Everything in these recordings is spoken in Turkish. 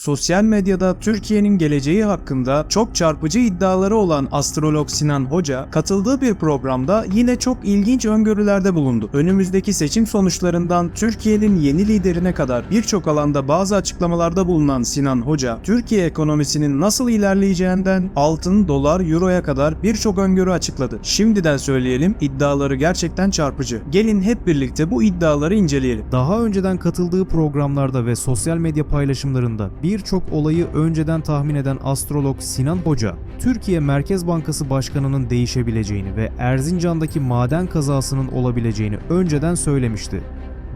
Sosyal medyada Türkiye'nin geleceği hakkında çok çarpıcı iddiaları olan astrolog Sinan Hoca katıldığı bir programda yine çok ilginç öngörülerde bulundu. Önümüzdeki seçim sonuçlarından Türkiye'nin yeni liderine kadar birçok alanda bazı açıklamalarda bulunan Sinan Hoca, Türkiye ekonomisinin nasıl ilerleyeceğinden altın, dolar, euroya kadar birçok öngörü açıkladı. Şimdiden söyleyelim iddiaları gerçekten çarpıcı. Gelin hep birlikte bu iddiaları inceleyelim. Daha önceden katıldığı programlarda ve sosyal medya paylaşımlarında birçok olayı önceden tahmin eden astrolog Sinan Hoca, Türkiye Merkez Bankası Başkanı'nın değişebileceğini ve Erzincan'daki maden kazasının olabileceğini önceden söylemişti.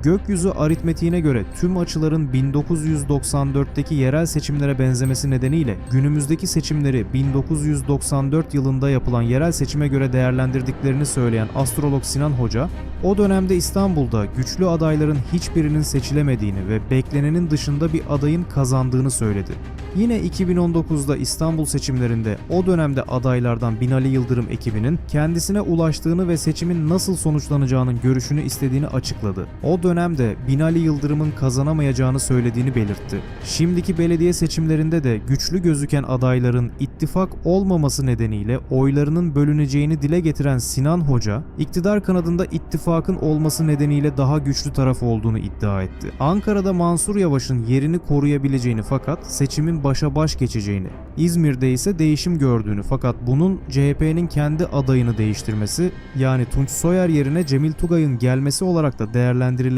Gökyüzü aritmetiğine göre tüm açıların 1994'teki yerel seçimlere benzemesi nedeniyle günümüzdeki seçimleri 1994 yılında yapılan yerel seçime göre değerlendirdiklerini söyleyen astrolog Sinan Hoca, o dönemde İstanbul'da güçlü adayların hiçbirinin seçilemediğini ve beklenenin dışında bir adayın kazandığını söyledi. Yine 2019'da İstanbul seçimlerinde o dönemde adaylardan Binali Yıldırım ekibinin kendisine ulaştığını ve seçimin nasıl sonuçlanacağının görüşünü istediğini açıkladı. O dönemde Binali Yıldırım'ın kazanamayacağını söylediğini belirtti. Şimdiki belediye seçimlerinde de güçlü gözüken adayların ittifak olmaması nedeniyle oylarının bölüneceğini dile getiren Sinan Hoca, iktidar kanadında ittifakın olması nedeniyle daha güçlü taraf olduğunu iddia etti. Ankara'da Mansur Yavaş'ın yerini koruyabileceğini fakat seçimin başa baş geçeceğini, İzmir'de ise değişim gördüğünü fakat bunun CHP'nin kendi adayını değiştirmesi yani Tunç Soyer yerine Cemil Tugay'ın gelmesi olarak da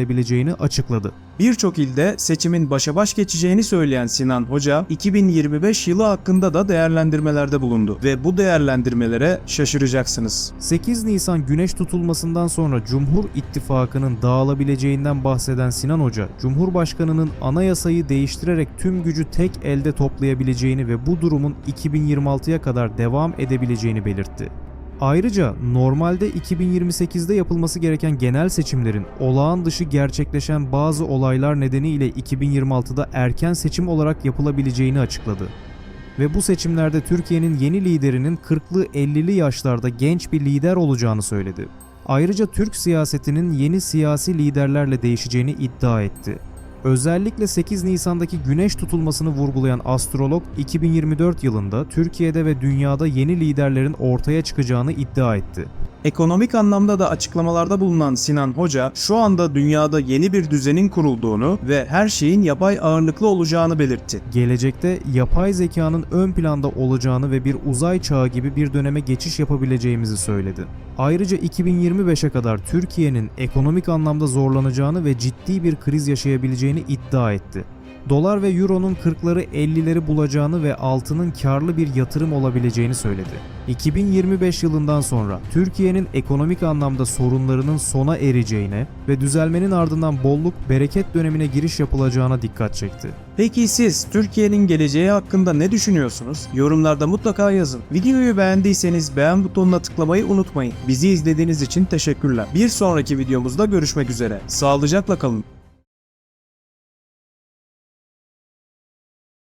değerlendirilebileceğini açıkladı. Birçok ilde seçimin başa baş geçeceğini söyleyen Sinan Hoca, 2025 yılı hakkında da değerlendirmelerde bulundu ve bu değerlendirmelere şaşıracaksınız. 8 Nisan güneş tutulmasından sonra Cumhur İttifakı'nın dağılabileceğinden bahseden Sinan Hoca, Cumhurbaşkanı'nın anayasayı değiştirerek tüm gücü tek elde toplayabileceğini ve bu durumun 2026'ya kadar devam edebileceğini belirtti. Ayrıca normalde 2028'de yapılması gereken genel seçimlerin olağan dışı gerçekleşen bazı olaylar nedeniyle 2026'da erken seçim olarak yapılabileceğini açıkladı. Ve bu seçimlerde Türkiye'nin yeni liderinin 40'lı 50'li yaşlarda genç bir lider olacağını söyledi. Ayrıca Türk siyasetinin yeni siyasi liderlerle değişeceğini iddia etti. Özellikle 8 Nisan'daki güneş tutulmasını vurgulayan astrolog 2024 yılında Türkiye'de ve dünyada yeni liderlerin ortaya çıkacağını iddia etti. Ekonomik anlamda da açıklamalarda bulunan Sinan Hoca, şu anda dünyada yeni bir düzenin kurulduğunu ve her şeyin yapay ağırlıklı olacağını belirtti. Gelecekte yapay zekanın ön planda olacağını ve bir uzay çağı gibi bir döneme geçiş yapabileceğimizi söyledi. Ayrıca 2025'e kadar Türkiye'nin ekonomik anlamda zorlanacağını ve ciddi bir kriz yaşayabileceğini iddia etti. Dolar ve Euro'nun 40'ları 50'leri bulacağını ve altının karlı bir yatırım olabileceğini söyledi. 2025 yılından sonra Türkiye'nin ekonomik anlamda sorunlarının sona ereceğine ve düzelmenin ardından bolluk bereket dönemine giriş yapılacağına dikkat çekti. Peki siz Türkiye'nin geleceği hakkında ne düşünüyorsunuz? Yorumlarda mutlaka yazın. Videoyu beğendiyseniz beğen butonuna tıklamayı unutmayın. Bizi izlediğiniz için teşekkürler. Bir sonraki videomuzda görüşmek üzere. Sağlıcakla kalın.